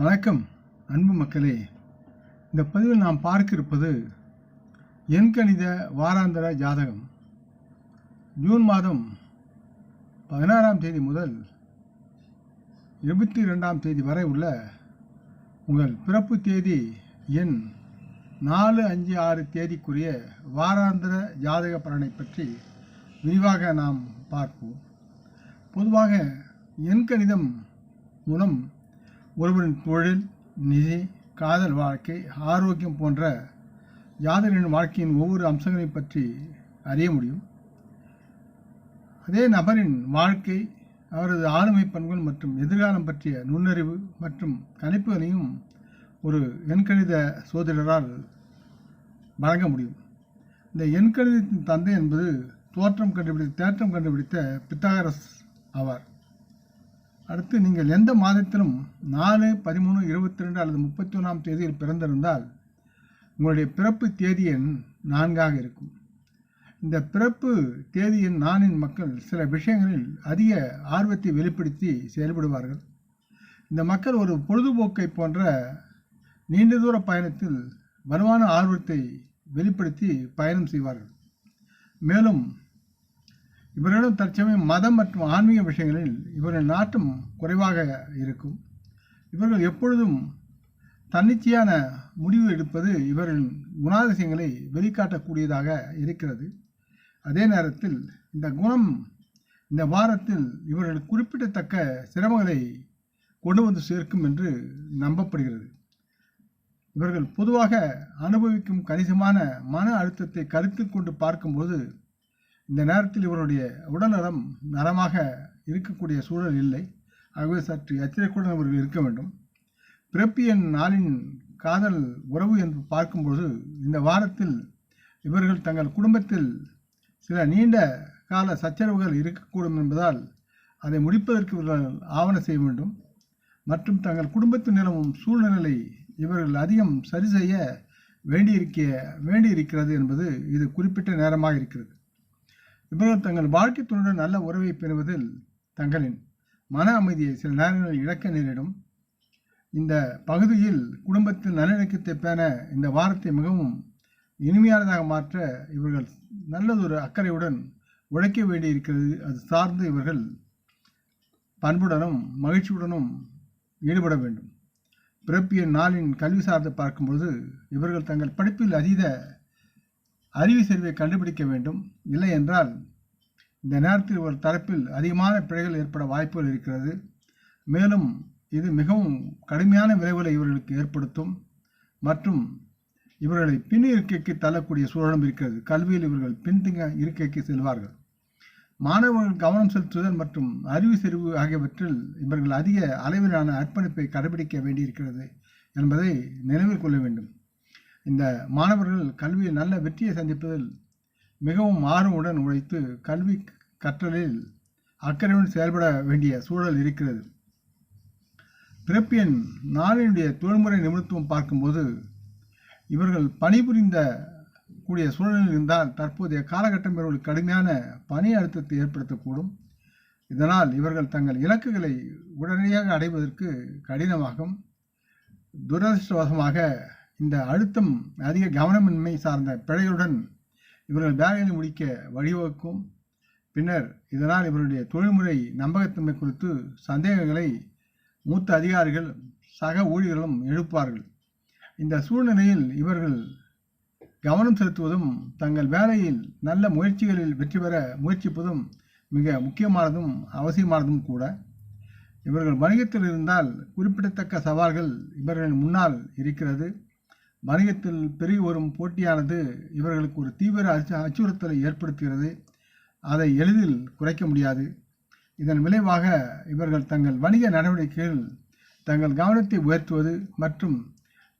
வணக்கம் அன்பு மக்களே. இந்த பதிவில் நாம் பார்க்க இருப்பது எண்கணித வாராந்திர ஜாதகம். ஜூன் மாதம் பதினாறாம் தேதி முதல் இருபத்தி ரெண்டாம் தேதி வரை உள்ள உங்கள் பிறப்பு தேதி எண் நாலு அஞ்சு ஆறு தேதிக்குரிய வாராந்திர ஜாதக பலனை பற்றி விரிவாக நாம் பார்ப்போம். பொதுவாக எண்கணிதம் மூலம் ஒருவரின் தொழில் நிதி காதல் வாழ்க்கை ஆரோக்கியம் போன்ற ஜாதகரின் வாழ்க்கையின் ஒவ்வொரு அம்சங்களையும் பற்றி அறிய முடியும். அதே நபரின் வாழ்க்கை அவரது ஆளுமை பண்புகள் மற்றும் எதிர்காலம் பற்றிய நுண்ணறிவு மற்றும் கணிப்புகளையும் ஒரு எண்கணித சோதரரால் வழங்க முடியும். இந்த எண்கணிதத்தின் தந்தை என்பது தோற்றம் கண்டுபிடித்த தேற்றம் கண்டுபிடித்த பித்தாகரஸ் ஆவார். அடுத்து நீங்கள் எந்த மாதத்திலும் நாலு பதிமூணு இருபத்தி ரெண்டு அல்லது முப்பத்தி ஒன்றாம் தேதியில் பிறந்திருந்தால் உங்களுடைய பிறப்பு தேதி எண் நான்காக இருக்கும். இந்த பிறப்பு தேதி எண் நானின் மக்கள் சில விஷயங்களில் அதிக ஆர்வத்தை வெளிப்படுத்தி செயல்படுவார்கள். இந்த மக்கள் ஒரு பொழுதுபோக்கை போன்ற நீண்ட தூர பயணத்தில் வலுவான ஆர்வத்தை வெளிப்படுத்தி பயணம் செய்வார்கள். மேலும் இவர்களிடம் தற்சமயம் மதம் மற்றும் ஆன்மீக விஷயங்களில் இவர்கள் நாட்டம் குறைவாக இருக்கும். இவர்கள் எப்பொழுதும் தன்னிச்சையான முடிவு எடுப்பது இவர்களின் குணாதிசயங்களை வெளிக்காட்டக்கூடியதாக இருக்கிறது. அதே நேரத்தில் இந்த குணம் இந்த வாரத்தில் இவர்கள் குறிப்பிடத்தக்க சிரமங்களை கொண்டு வந்து சேர்க்கும் என்று நம்பப்படுகிறது. இவர்கள் பொதுவாக அனுபவிக்கும் கணிசமான மன அழுத்தத்தை கருத்தில் கொண்டு பார்க்கும்போது இந்த நேரத்தில் இவருடைய உடல்நலம் நலமாக இருக்கக்கூடிய சூழல் இல்லை. ஆகவே சற்று எச்சரிக்கையுடன் இவர்கள் இருக்க வேண்டும். பிறப்பு என் நாளின் காதல் உறவு என்று பார்க்கும்போது இந்த வாரத்தில் இவர்கள் தங்கள் குடும்பத்தில் சில நீண்ட கால சச்சரவுகள் இருக்கக்கூடும் என்பதால் அதை முடிப்பதற்கு இவர்கள் ஆவண செய்ய வேண்டும். மற்றும் தங்கள் குடும்பத்தில் நிலவும் சூழ்நிலை இவர்கள் அதிகம் சரி செய்ய வேண்டியிருக்க வேண்டியிருக்கிறது என்பது இது குறிப்பிட்ட நேரமாக இருக்கிறது. இவர்கள் தங்கள் வாழ்க்கை துணையுடன் நல்ல உறவை பெறுவதில் தங்களின் மன அமைதியை சில நேரங்களில் இழக்க நேரிடும். இந்த பகுதியில் குடும்பத்தில் நல்லிணக்கத்தை பேண இந்த வாரத்தை மிகவும் இனிமையானதாக மாற்ற இவர்கள் நல்லதொரு அக்கறையுடன் உழைக்க வேண்டியிருக்கிறது. அது சார்ந்து இவர்கள் பண்புடனும் மகிழ்ச்சியுடனும் ஈடுபட வேண்டும். பிறப்பிய நாளின் கல்வி சார்ந்து பார்க்கும்போது இவர்கள் தங்கள் படிப்பில் அதீத அறிவு செறிவை கண்டுபிடிக்க வேண்டும். இல்லை என்றால் இந்த நேரத்தில் ஒரு தரப்பில் அதிகமான பிழைகள் ஏற்பட வாய்ப்புகள் இருக்கிறது. மேலும் இது மிகவும் கடுமையான விளைவுகளை இவர்களுக்கு ஏற்படுத்தும். மற்றும் இவர்களை பின் இருக்கைக்கு தள்ளக்கூடிய சூழலும் இருக்கிறது. கல்வியில் இவர்கள் பின்திங்க இருக்கைக்கு செல்வார்கள். மாணவர்கள் கவனம் செலுத்துதல் மற்றும் அறிவு செறிவு ஆகியவற்றில் இவர்கள் அதிக அளவிலான அர்ப்பணிப்பை கடைபிடிக்க வேண்டியிருக்கிறது என்பதை நினைவில் கொள்ள வேண்டும். இந்த மாணவர்கள் கல்வியில் நல்ல வெற்றியை சந்திப்பதில் மிகவும் ஆர்வமுடன் உழைத்து கல்வி கற்றலில் அக்கறையுடன் செயல்பட வேண்டிய சூழல் இருக்கிறது. பிறப்பியன் நாளினுடைய தொழில்முறை நிபுணத்துவம் பார்க்கும்போது இவர்கள் பணிபுரிந்த கூடிய சூழலில் இருந்தால் தற்போதைய காலகட்டம் இவர்களுக்கு கடுமையான பணி அழுத்தத்தை ஏற்படுத்தக்கூடும். இதனால் இவர்கள் தங்கள் இலக்குகளை உடனடியாக அடைவதற்கு கடினமாகும். துரதிருஷ்டவசமாக இந்த அழுத்தம் அதிக கவனமின்மை சார்ந்த பிழைகளுடன் இவர்கள் வேலைகளை முடிக்க வழிவகுக்கும். பின்னர் இதனால் இவருடைய தொழில்முறை நம்பகத்தன்மை குறித்து சந்தேகங்களை மூத்த அதிகாரிகள் சக ஊழியர்களும் எழுப்பார்கள். இந்த சூழ்நிலையில் இவர்கள் கவனம் செலுத்துவதும் தங்கள் வேலையில் நல்ல முயற்சிகளில் வெற்றி பெற முயற்சிப்பதும் மிக முக்கியமானதும் அவசியமானதும் கூட. இவர்கள் வணிகத்தில் இருந்தால் குறிப்பிடத்தக்க சவால்கள் இவர்களின் முன்னால் இருக்கிறது. வணிகத்தில் பெருகி வரும் போட்டியானது இவர்களுக்கு ஒரு தீவிர அச்சு அச்சுறுத்தலை ஏற்படுத்துகிறது. அதை எளிதில் குறைக்க முடியாது. இதன் விளைவாக இவர்கள் தங்கள் வணிக நடவடிக்கைகளில் தங்கள் கவனத்தை உயர்த்துவது மற்றும்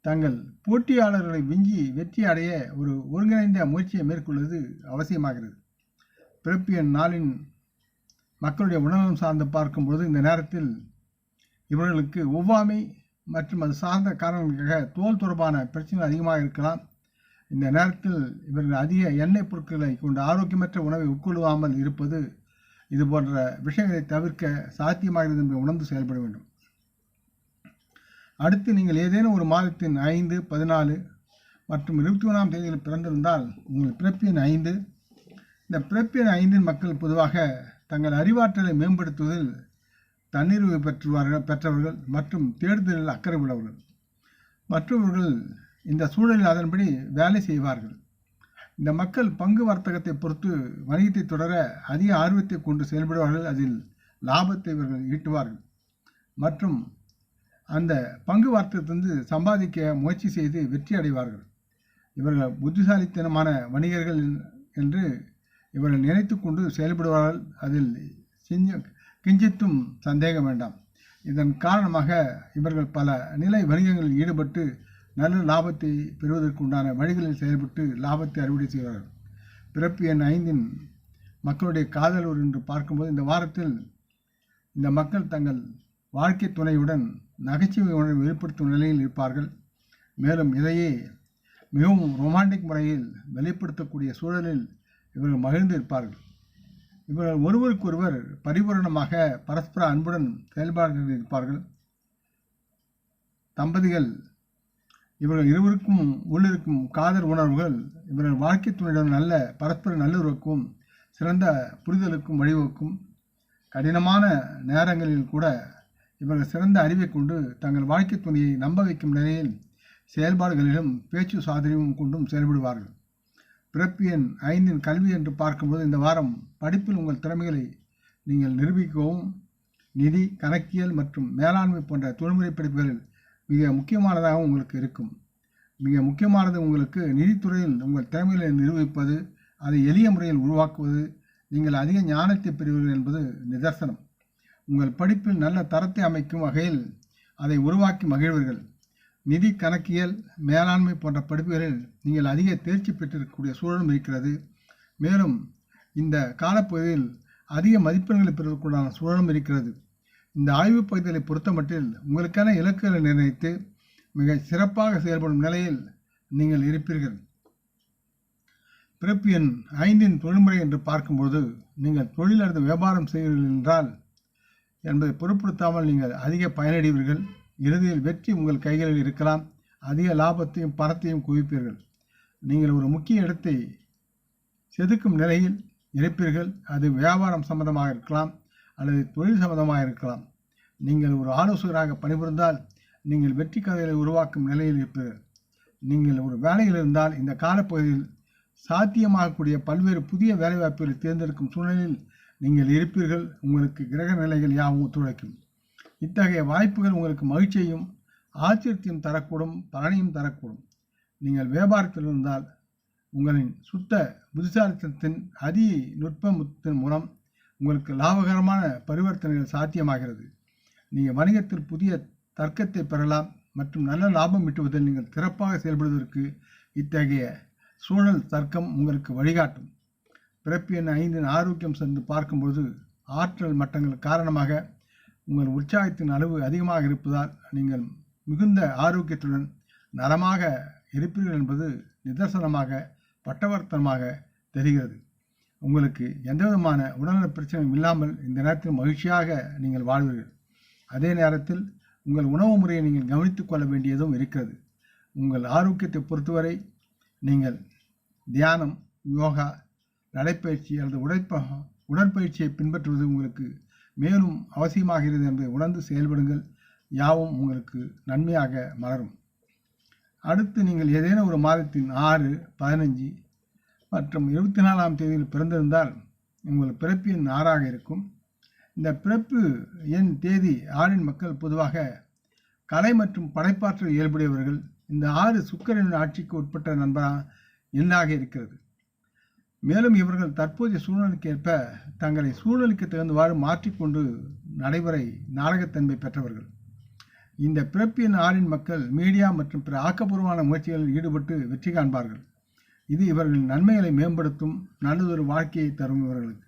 தங்கள் போட்டியாளர்களை விஞ்சி வெற்றி அடைய ஒரு ஒருங்கிணைந்த முயற்சியை மேற்கொள்வது அவசியமாகிறது. பிறப்பியன் நாளின் மக்களுடைய உணவகம் சார்ந்து பார்க்கும்பொழுது இந்த நேரத்தில் இவர்களுக்கு ஒவ்வாமை மற்றும் அது சார்ந்த காரணங்களுக்காக தோல் தொடர்பான பிரச்சனைகள் அதிகமாக இருக்கலாம். இந்த நேரத்தில் இவர்கள் அதிக எண்ணெய் பொருட்களை கொண்ட ஆரோக்கியமற்ற உணவை உட்கொள்ளாமல் இருப்பது இது போன்ற விஷயங்களை தவிர்க்க சாத்தியமாகிறது என்று உணர்ந்து செயல்பட வேண்டும். அடுத்து நீங்கள் ஏதேனும் ஒரு மாதத்தின் ஐந்து பதினாலு மற்றும் இருபத்தி ஒன்றாம் தேதியில் பிறந்திருந்தால் உங்கள் பிறப்பின் ஐந்து. இந்த பிறப்பின் ஐந்தின் மக்கள் பொதுவாக தங்கள் அறிவாற்றலை மேம்படுத்துவதில் தன்னிறைவு பெற்றுவார்கள் பெற்றவர்கள் மற்றும் தேடுதலில் அக்கறை உள்ளவர்கள் மற்றவர்கள் இந்த சூழலில் அதன்படி வேலை செய்வார்கள். இந்த மக்கள் பங்கு வர்த்தகத்தை பொறுத்து வணிகத்தை தொடர அதிக ஆர்வத்தை கொண்டு செயல்படுவார்கள். அதில் லாபத்தை இவர்கள் ஈட்டுவார்கள். மற்றும் அந்த பங்கு வர்த்தகத்திலிருந்து சம்பாதிக்க முயற்சி செய்து வெற்றி அடைவார்கள். இவர்கள் புத்திசாலித்தனமான வணிகர்கள் என்று இவர்கள் நினைத்து கொண்டு செயல்படுவார்கள். அதில் செஞ்ச கிஞ்சித்தும் சந்தேகம் வேண்டாம். இதன் காரணமாக இவர்கள் பல நிலை வணிகங்களில் ஈடுபட்டு நல்ல லாபத்தை பெறுவதற்கு உண்டான வழிகளில் செயல்பட்டு லாபத்தை அறுவடை செய்வார்கள். பிறப்பு எண் ஐந்தின் மக்களுடைய காதலூர் என்று பார்க்கும்போது இந்த வாரத்தில் இந்த மக்கள் தங்கள் வாழ்க்கை துணையுடன் நகைச்சுவை உணர்வு வெளிப்படுத்தும் நிலையில் இருப்பார்கள். மேலும் இதையே மிகவும் ரொமான்டிக் முறையில் வெளிப்படுத்தக்கூடிய சூழலில் இவர்கள் மகிழ்ந்து இருப்பார்கள். இவர்கள் ஒருவருக்கொருவர் பரிபூரணமாக பரஸ்பர அன்புடன் செயல்பாடுகள் இருப்பார்கள். தம்பதிகள் இவர்கள் இருவருக்கும் உள்ளிருக்கும் காதல் உணர்வுகள் இவர்கள் வாழ்க்கை துணையுடன் நல்ல பரஸ்பர நல்லுறவுக்கும் சிறந்த புரிதலுக்கும் வழிவகுக்கும். கடினமான நேரங்களில் கூட இவர்கள் சிறந்த அறிவை கொண்டு தங்கள் வாழ்க்கை துணையை நம்ப வைக்கும் நிலையில் செயல்பாடுகளிலும் பேச்சு சாதனையும் கொண்டும் செயல்படுவார்கள். பிறப்பு எண் ஐந்தின் கல்வி என்று பார்க்கும்போது இந்த வாரம் படிப்பில் உங்கள் திறமைகளை நீங்கள் நிரூபிக்கவும். நிதி கணக்கியல் மற்றும் மேலாண்மை போன்ற தொழில்முறை படிப்புகளில் மிக முக்கியமானதாக உங்களுக்கு இருக்கும். மிக முக்கியமானது உங்களுக்கு நிதித்துறையில் உங்கள் திறமைகளை நிரூபிப்பது அதை எளிய முறையில் உருவாக்குவது நீங்கள் அதிக ஞானத்தை பெறுவீர்கள் என்பது நிதர்சனம். உங்கள் படிப்பில் நல்ல தரத்தை அமைக்கும் வகையில் அதை உருவாக்கி மகிழ்வீர்கள். நிதி கணக்கியல் மேலாண்மை போன்ற படிப்புகளில் நீங்கள் அதிக தேர்ச்சி பெற்றிருக்கக்கூடிய சூழலும் இருக்கிறது. மேலும் இந்த காலப்பகுதியில் அதிக மதிப்பெண்களை பெறுவதற்குண்டான சூழலும் இருக்கிறது. இந்த ஆய்வு பகுதிகளை பொறுத்தமட்டில் உங்களுக்கான இலக்குகளை நிர்ணயித்து மிக சிறப்பாக செயல்படும் நிலையில் நீங்கள் இருப்பீர்கள். பிறப்பு எண் ஐந்தின் தொழில்முறை என்று பார்க்கும்போது நீங்கள் தொழில் அல்லது வியாபாரம் செய்வீர்கள் என்றால் என்பதை பொருட்படுத்தாமல் நீங்கள் அதிக பயனடைவீர்கள். இறுதியில் வெற்றி உங்கள் கைகளில் இருக்கலாம். அதிக லாபத்தையும் பணத்தையும் குவிப்பீர்கள். நீங்கள் ஒரு முக்கிய இடத்தை செதுக்கும் நிலையில் இருப்பீர்கள். அது வியாபாரம் சம்பந்தமாக இருக்கலாம் அல்லது தொழில் சம்பந்தமாக இருக்கலாம். நீங்கள் ஒரு ஆலோசகராக பணிபுரிந்தால் நீங்கள் வெற்றி கதைகளை உருவாக்கும் நிலையில் இருப்பீர்கள். நீங்கள் ஒரு வேலையில் இருந்தால் இந்த காலப்பகுதியில் சாத்தியமாகக்கூடிய பல்வேறு புதிய வேலைவாய்ப்புகளை தேர்ந்தெடுக்கும் சூழ்நிலையில் நீங்கள் இருப்பீர்கள். உங்களுக்கு கிரக நிலைகள் யாவும் ஒத்துழைக்கும். இத்தகைய வாய்ப்புகள் உங்களுக்கு மகிழ்ச்சியையும் ஆச்சரியத்தையும் தரக்கூடும் பலனையும் தரக்கூடும். நீங்கள் வியாபாரத்தில் இருந்தால் உங்களின் சுத்த புத்திசாலித்தனத்தின் அதி நுட்பத்தின் மூலம் உங்களுக்கு லாபகரமான பரிவர்த்தனைகள் சாத்தியமாகிறது. நீங்கள் வணிகத்தில் புதிய தர்க்கத்தை பெறலாம் மற்றும் நல்ல லாபம் ஈட்டுவதில் நீங்கள் சிறப்பாக செயல்படுவதற்கு இத்தகைய சூழல் தர்க்கம் உங்களுக்கு வழிகாட்டும். பிறப்பு எண் ஐந்தின் ஆரோக்கியம் சென்று பார்க்கும்போது ஆற்றல் மட்டங்கள் காரணமாக உங்கள் உற்சாகத்தின் அளவு அதிகமாக இருப்பதால் நீங்கள் மிகுந்த ஆரோக்கியத்துடன் நலமாக இருப்பீர்கள் என்பது நிதர்சனமாக பட்டவர்த்தனமாக தெரிகிறது. உங்களுக்கு எந்தவிதமான உடல்நல பிரச்சனையும் இல்லாமல் இந்த நேரத்தில் மகிழ்ச்சியாக நீங்கள் வாழ்வீர்கள். அதே நேரத்தில் உங்கள் உணவு முறையை நீங்கள் கவனித்துக் கொள்ள வேண்டியதும் இருக்கிறது. உங்கள் ஆரோக்கியத்தை பொறுத்தவரை நீங்கள் தியானம் யோகா நடைப்பயிற்சி அல்லது உடற்ப உடற்பயிற்சியை பின்பற்றுவது உங்களுக்கு மேலும் அவசியமாகிறது என்பதை உணர்ந்து செயல்படுங்கள். யாவும் உங்களுக்கு நன்மையாக மலரும். அடுத்து நீங்கள் ஏதேனும் ஒரு மாதத்தின் ஆறு பதினஞ்சு மற்றும் இருபத்தி நாலாம் தேதியில் பிறந்திருந்தால் உங்கள் பிறப்பு எண் ஆறாக இருக்கும். இந்த பிறப்பு எண் தேதி ஆறின் மக்கள் பொதுவாக கலை மற்றும் படைப்பாற்றல் இயல்புடையவர்கள். இந்த ஆறு சுக்கரனின் ஆட்சிக்கு உட்பட்ட நண்பரா எண்ணாக இருக்கிறது. மேலும் இவர்கள் தற்போதைய சூழ்நிலைக்கேற்ப தங்களை சூழ்நிலைக்கு தகுந்தவாறு மாற்றிக்கொண்டு நடைமுறை நாடகத்தன்மை பெற்றவர்கள். இந்த பிறப்பிய நாடின் மக்கள் மீடியா மற்றும் பிற ஆக்கப்பூர்வமான முயற்சிகளில் ஈடுபட்டு வெற்றி காண்பார்கள். இது இவர்களின் நன்மைகளை மேம்படுத்தும் நல்லதொரு வாழ்க்கையை தரும் இவர்களுக்கு.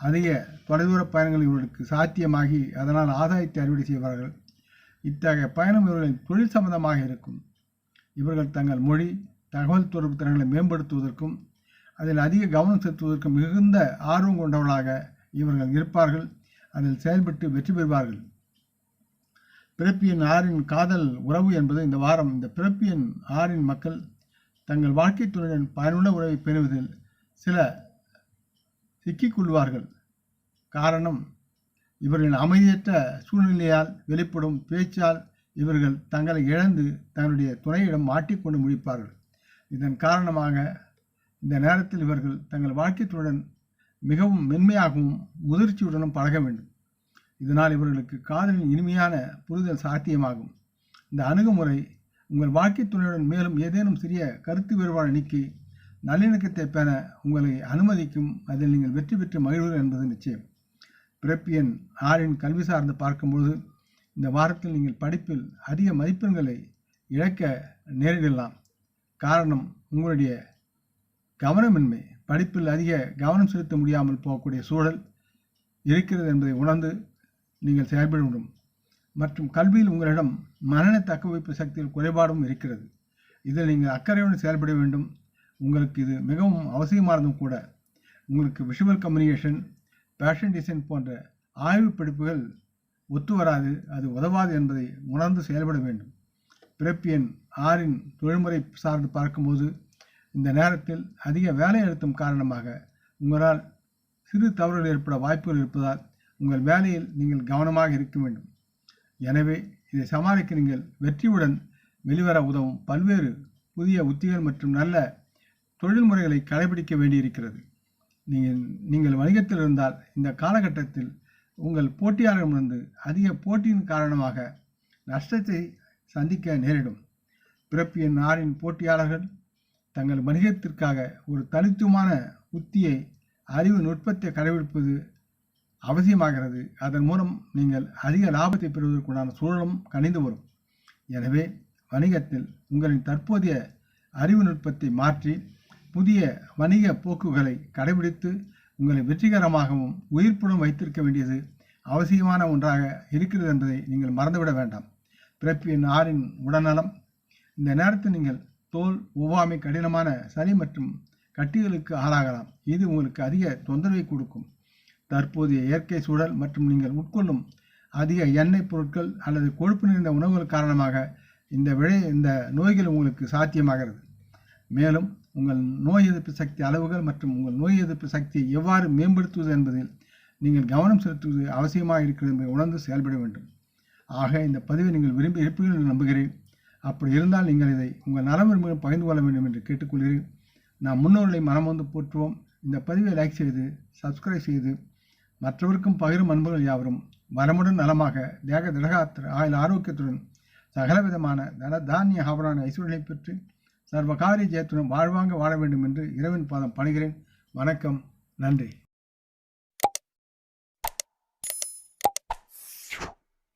அதிக தொலைதூர பயணங்கள் இவர்களுக்கு சாத்தியமாகி அதனால் ஆதாயத்தை அறுவடை செய்வார்கள். இத்தகைய பயணம் இவர்களின் தொழில் சம்பந்தமாக இருக்கும். இவர்கள் தங்கள் மொழி தகவல் தொடர்பு திறன்களை மேம்படுத்துவதற்கும் அதில் அதிக கவனம் செலுத்துவதற்கு மிகுந்த ஆர்வம் கொண்டவர்களாக இவர்கள் இருப்பார்கள். அதில் செயல்பட்டு வெற்றி பெறுவார்கள். பிறப்பியன் ஆறின் காதல் உறவு என்பது இந்த வாரம் இந்த பிறப்பியன் ஆறின் மக்கள் தங்கள் வாழ்க்கை துணையுடன் பயனுள்ள உறவை பெறுவதில் சில சிக்கிக்கொள்வார்கள். காரணம் இவர்களின் அமைதியற்ற சூழ்நிலையால் வெளிப்படும் பேச்சால் இவர்கள் தங்களை இழந்து தன்னுடைய துணையிடம் மாட்டிக்கொண்டு முடிப்பார்கள் இதன் காரணமாக இந்த நேரத்தில் இவர்கள் தங்கள் வாழ்க்கைத்துடன் மிகவும் மென்மையாகவும் முதிர்ச்சியுடனும் பழக வேண்டும். இதனால் இவர்களுக்கு காதலின் இனிமையான புரிதல் சாத்தியமாகும். இந்த அணுகுமுறை உங்கள் வாழ்க்கை துணையுடன் மேலும் ஏதேனும் சிறிய கருத்து வேறுபாடு நீக்கி நல்லிணக்கத்தை பெற உங்களை அனுமதிக்கும் அதில் நீங்கள் வெற்றி பெற்று மகிழ்வீர்கள் என்பது நிச்சயம். பிறப்பியன் ஆறின் கல்வி சார்ந்து பார்க்கும்பொழுது இந்த வாரத்தில் நீங்கள் படிப்பில் அதிக மதிப்பெண்களை இழக்க நேரிடலாம். காரணம் உங்களுடைய கவனமின்மை படிப்பில் அதிக கவனம் செலுத்த முடியாமல் போகக்கூடிய சூழல் இருக்கிறது என்பதை உணர்ந்து நீங்கள் செயல்பட வேண்டும். மற்றும் கல்வியில் உங்களிடம் மனநல தக்கவைப்பு சக்தியில் குறைபாடும் இருக்கிறது. இதில் நீங்கள் அக்கறையுடன் செயல்பட வேண்டும். உங்களுக்கு இது மிகவும் அவசியமானதும் கூட. உங்களுக்கு விஷுவல் கம்யூனிகேஷன் ஃபேஷன் டிசைன் போன்ற ஆய்வு படிப்புகள் ஒத்து வராது அது உதவாது என்பதை உணர்ந்து செயல்பட வேண்டும். பிறப்பியன் ஆறின் தொழில்முறை சார்ந்து பார்க்கும்போது இந்த நேரத்தில் அதிக வேலை அழுத்தம் காரணமாக உங்களால் சிறு தவறுகள் ஏற்பட வாய்ப்புகள் இருப்பதால் உங்கள் வேலையில் நீங்கள் கவனமாக இருக்க வேண்டும். எனவே இதை சமாளிக்க நீங்கள் வெற்றியுடன் வெளிவர உதவும் பல்வேறு புதிய உத்திகள் மற்றும் நல்ல தொழில்முறைகளை கடைபிடிக்க வேண்டியிருக்கிறது. நீங்கள் நீங்கள் வணிகத்தில் இருந்தால் இந்த காலகட்டத்தில் உங்கள் போட்டியாளரிடமிருந்து அதிக போட்டியின் காரணமாக நஷ்டத்தை சந்திக்க நேரிடும். பிறப்பியின் நாரின் போட்டியாளர்கள் தங்கள் வணிகத்திற்காக ஒரு தனித்துவமான உத்தியை அறிவு நுட்பத்தை கடைபிடிப்பது அவசியமாகிறது. அதன் மூலம் நீங்கள் அதிக லாபத்தை பெறுவதற்குண்டான சூழலும் கணிந்து வரும். எனவே வணிகத்தில் உங்களின் தற்போதைய அறிவு நுட்பத்தை மாற்றி புதிய வணிக போக்குகளை கடைபிடித்து உங்களை வெற்றிகரமாகவும் உயிர்ப்புடன் வைத்திருக்க வேண்டியது அவசியமான ஒன்றாக இருக்கிறது என்பதை நீங்கள் மறந்துவிட வேண்டாம். பிறப்பின் ஆறின் உடல்நலம் இந்த நேரத்தில் நீங்கள் தோல் ஒவ்வாமை கடினமான சளி மற்றும் கட்டிகளுக்கு ஆளாகலாம். இது உங்களுக்கு அதிக தொந்தரவை கொடுக்கும். தற்போதைய இயற்கை சூழல் மற்றும் நீங்கள் உட்கொள்ளும் அதிக எண்ணெய் பொருட்கள் அல்லது கொழுப்பு நிறைந்த உணவுகள் காரணமாக இந்த விழை இந்த நோய்கள் உங்களுக்கு சாத்தியமாகிறது. மேலும் உங்கள் நோய் எதிர்ப்பு சக்தி அளவுகள் மற்றும் உங்கள் நோய் எதிர்ப்பு சக்தியை எவ்வாறு மேம்படுத்துவது என்பதில் நீங்கள் கவனம் செலுத்துவது அவசியமாக இருக்கிறது என்பதை உணர்ந்து செயல்பட வேண்டும். ஆக இந்த பதிவை நீங்கள் விரும்பி இருப்பீர்கள் என்று நம்புகிறேன். அப்படி இருந்தால் நீங்கள் இதை உங்கள் நலவிரும்புகளும் பகிர்ந்து கொள்ள வேண்டும் என்று கேட்டுக்கொள்கிறேன். நாம் முன்னோர்களை மனம் வந்து போற்றுவோம். இந்த பதிவை லைக் செய்து சப்ஸ்கிரைப் செய்து மற்றவருக்கும் பகிரும் அன்புகள் யாவரும் வரமுடன் நலமாக தேக திடகாத்திர ஆயுள் ஆரோக்கியத்துடன் சகலவிதமான தன தானிய ஆபரான ஐஸ்வர்களை பெற்று சர்வகாரிய ஜெயத்துடன் வாழ்வாங்க வாழ வேண்டும் என்று இரவின் பாதம் பணிகிறேன் வணக்கம். நன்றி.